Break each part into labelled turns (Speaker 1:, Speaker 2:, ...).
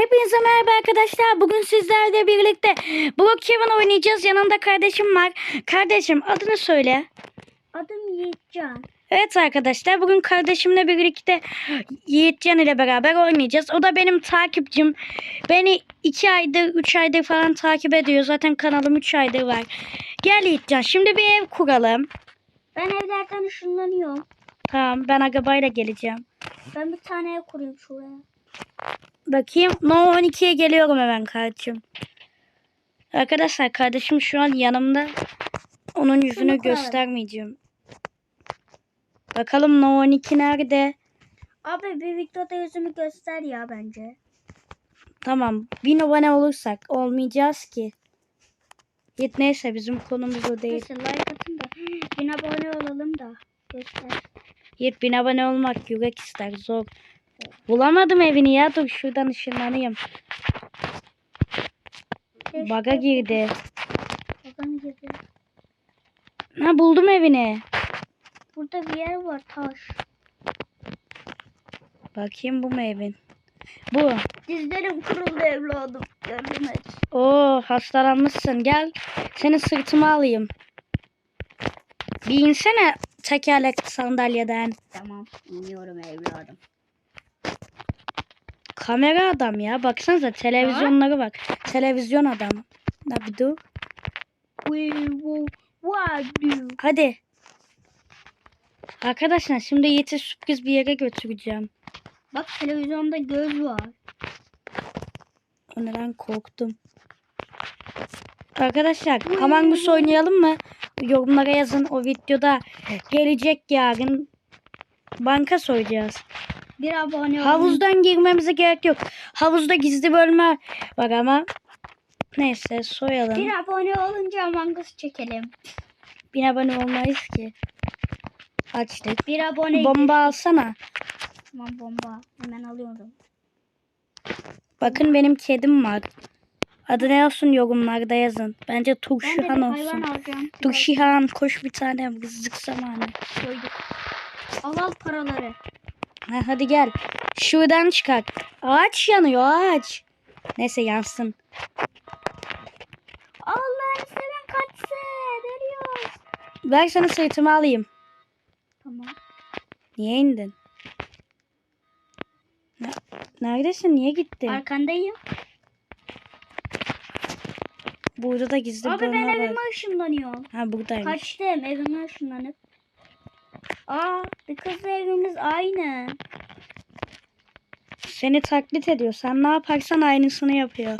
Speaker 1: Hepinize merhaba arkadaşlar. Bugün sizlerle birlikte Brookhaven oynayacağız. Yanımda kardeşim var. Kardeşim adını söyle.
Speaker 2: Adım Yiğitcan.
Speaker 1: Evet arkadaşlar bugün kardeşimle birlikte Yiğitcan ile beraber oynayacağız. O da benim takipçim. Beni 2 aydır 3 aydır falan takip ediyor. Zaten kanalım 3 aydır var. Gel Yiğitcan şimdi bir ev kuralım.
Speaker 2: Ben evlerden ışınlanıyorum.
Speaker 1: Tamam ben agabayla geleceğim.
Speaker 2: Ben bir tane ev kurayım şuraya.
Speaker 1: Bakayım. No 12'ye geliyorum hemen kardeşim. Arkadaşlar kardeşim şu an yanımda. Onun yüzünü göstermeyeceğim. Bakalım No 12 nerede?
Speaker 2: Abi bir videoda yüzümü göster ya bence.
Speaker 1: Tamam. Bin abone olursak olmayacağız ki. Yet neyse bizim konumuz o değil.
Speaker 2: Neyse like atın da bin abone olalım da göster.
Speaker 1: Yet bin abone olmak yürek ister zor. Bulamadım evini ya dur şuradan ışınlanayım.
Speaker 2: Keşke-
Speaker 1: Baga girdi.
Speaker 2: Baga mı girdi?
Speaker 1: Ha buldum evini.
Speaker 2: Burada bir yer var taş.
Speaker 1: Bakayım bu mu evin? Bu.
Speaker 2: Dizlerim kırıldı evladım. Yardım et.
Speaker 1: Oo hastalanmışsın. Gel seni sırtıma alayım. Bir insene tekerlekli sandalyeden.
Speaker 2: Tamam iniyorum evladım.
Speaker 1: Kamera adam ya. Baksanıza televizyonlara bak. Televizyon adam. Ne bir dur. Hadi. Arkadaşlar şimdi Yiğit'i sürpriz bir yere götüreceğim.
Speaker 2: Bak televizyonda göz var.
Speaker 1: O neden korktum. Arkadaşlar Among Us oynayalım mı? Yorumlara yazın. O videoda gelecek yarın banka soyacağız.
Speaker 2: Bir abone olun.
Speaker 1: Havuzdan girmemize gerek yok. Havuzda gizli bölme var ama neyse soyalım.
Speaker 2: Bir abone olunca Among Us çekelim.
Speaker 1: Bin abone olmayız ki. Açtık.
Speaker 2: Bir abone.
Speaker 1: Bomba alsana.
Speaker 2: Tamam bomba. Hemen alıyorum.
Speaker 1: Bakın benim kedim var. Adı ne olsun yorumlarda yazın. Bence
Speaker 2: bir
Speaker 1: Turşihan olsun. Turşihan koş bir tane rızık zamanı.
Speaker 2: Koyduk. Al al paraları.
Speaker 1: Ha, hadi gel. Şuradan çıkar. Ağaç yanıyor ağaç. Neyse yansın.
Speaker 2: Allah'ını seven kaçsın. Ölüyoruz.
Speaker 1: Ver sana sırtıma alayım.
Speaker 2: Tamam.
Speaker 1: Niye indin? Ne- Neredesin? Niye gittin?
Speaker 2: Arkandayım.
Speaker 1: Burada da gizli
Speaker 2: Abi ben
Speaker 1: var.
Speaker 2: evime ışınlanıyorum.
Speaker 1: Ha buradaymış.
Speaker 2: Kaçtım evime ışınlanıp. Aa kızla evimiz aynı.
Speaker 1: Seni taklit ediyor. Sen ne yaparsan aynısını yapıyor.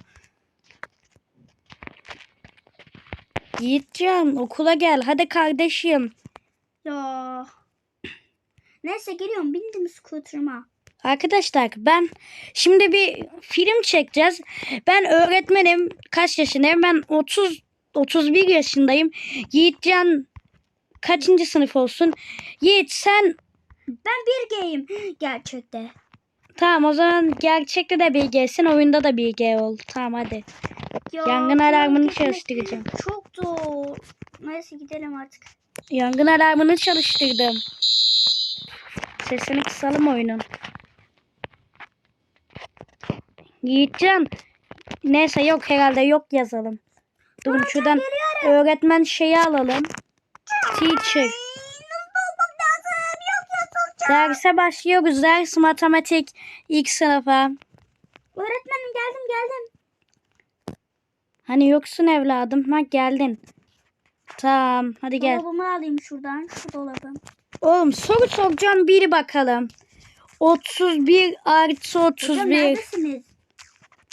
Speaker 1: Yiğitcan okula gel. Hadi kardeşim.
Speaker 2: Ya. Neyse geliyorum bindim scooter'ıma.
Speaker 1: Arkadaşlar ben şimdi bir film çekeceğiz. Ben öğretmenim. Kaç yaşındayım? Ben 30 31 yaşındayım. Yiğitcan kaçıncı sınıf olsun? Yiğit sen
Speaker 2: Ben bir gayim gerçekte.
Speaker 1: tamam o zaman gerçekte de bilgesin oyunda da bilge ol. Tamam hadi.
Speaker 2: Ya,
Speaker 1: Yangın alarmını çalıştıracağım.
Speaker 2: Çok zor. Neyse gidelim artık.
Speaker 1: Yangın alarmını çalıştırdım. Sesini kısalım oyunun. Yiğitcan. Neyse yok herhalde yok yazalım. Durun şuradan öğretmen şeyi alalım. Teacher. Derse başlıyoruz. Ders matematik ilk sınıfa.
Speaker 2: Öğretmenim geldim geldim.
Speaker 1: Hani yoksun evladım. Ha geldin. Tamam hadi gel.
Speaker 2: Dolabımı alayım şuradan. Şu dolabım.
Speaker 1: Oğlum soru soracağım bir bakalım. 31 artı
Speaker 2: Hocam
Speaker 1: 31.
Speaker 2: neredesiniz?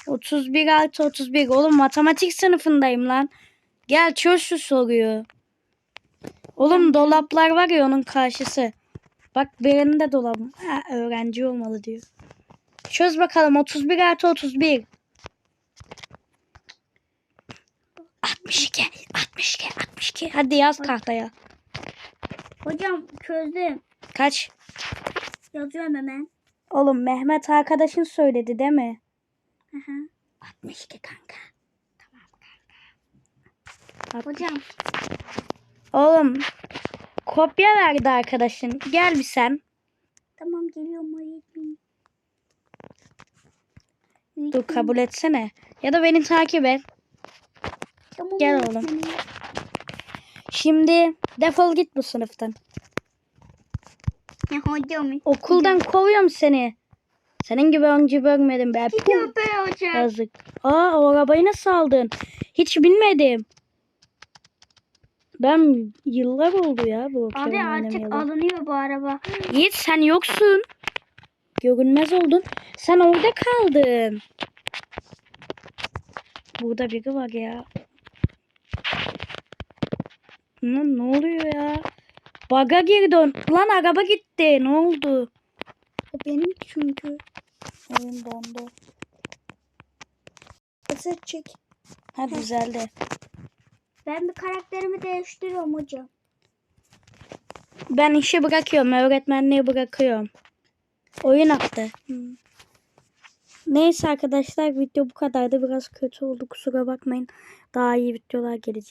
Speaker 1: 31 artı 31. Oğlum matematik sınıfındayım lan. Gel çöz şu soruyu. Oğlum dolaplar var ya onun karşısı. Bak benim de dolabım. Ha, öğrenci olmalı diyor. Çöz bakalım 31 artı 31. 62, 62, 62. Hadi yaz tahtaya.
Speaker 2: Hocam çözdüm.
Speaker 1: Kaç?
Speaker 2: Yazıyorum hemen.
Speaker 1: Oğlum Mehmet arkadaşın söyledi değil mi?
Speaker 2: Hı hı.
Speaker 1: 62 kanka.
Speaker 2: Hocam
Speaker 1: Oğlum kopya verdi arkadaşın. Gel bir sen.
Speaker 2: tamam geliyorum öğretmenim.
Speaker 1: Dur kabul etsene. Ya da beni takip et.
Speaker 2: Tamam
Speaker 1: Gel
Speaker 2: öğretmenim.
Speaker 1: Şimdi defol git bu sınıftan.
Speaker 2: Ya hocam.
Speaker 1: Okuldan kovuyorum seni. Senin gibi önce görmedim be.
Speaker 2: Gidiyor be hocam.
Speaker 1: Yazık. Aa o arabayı nasıl aldın? Hiç bilmedim. Ben yıllar oldu ya bu
Speaker 2: Abi artık alınıyor bu araba.
Speaker 1: Yiğit sen yoksun. Görünmez oldun. Sen orada kaldın. Burada biri var ya. Lan ne oluyor ya? Baga girdin. Lan araba gitti. Ne oldu?
Speaker 2: O benim çünkü.
Speaker 1: Oyun dondu.
Speaker 2: Kısa çek.
Speaker 1: Ha düzeldi.
Speaker 2: Ben bir karakterimi değiştiriyorum hocam.
Speaker 1: Ben işi bırakıyorum. Öğretmenliği bırakıyorum. Oyun attı. Neyse arkadaşlar video bu kadardı. Biraz kötü oldu. Kusura bakmayın. Daha iyi videolar gelecek.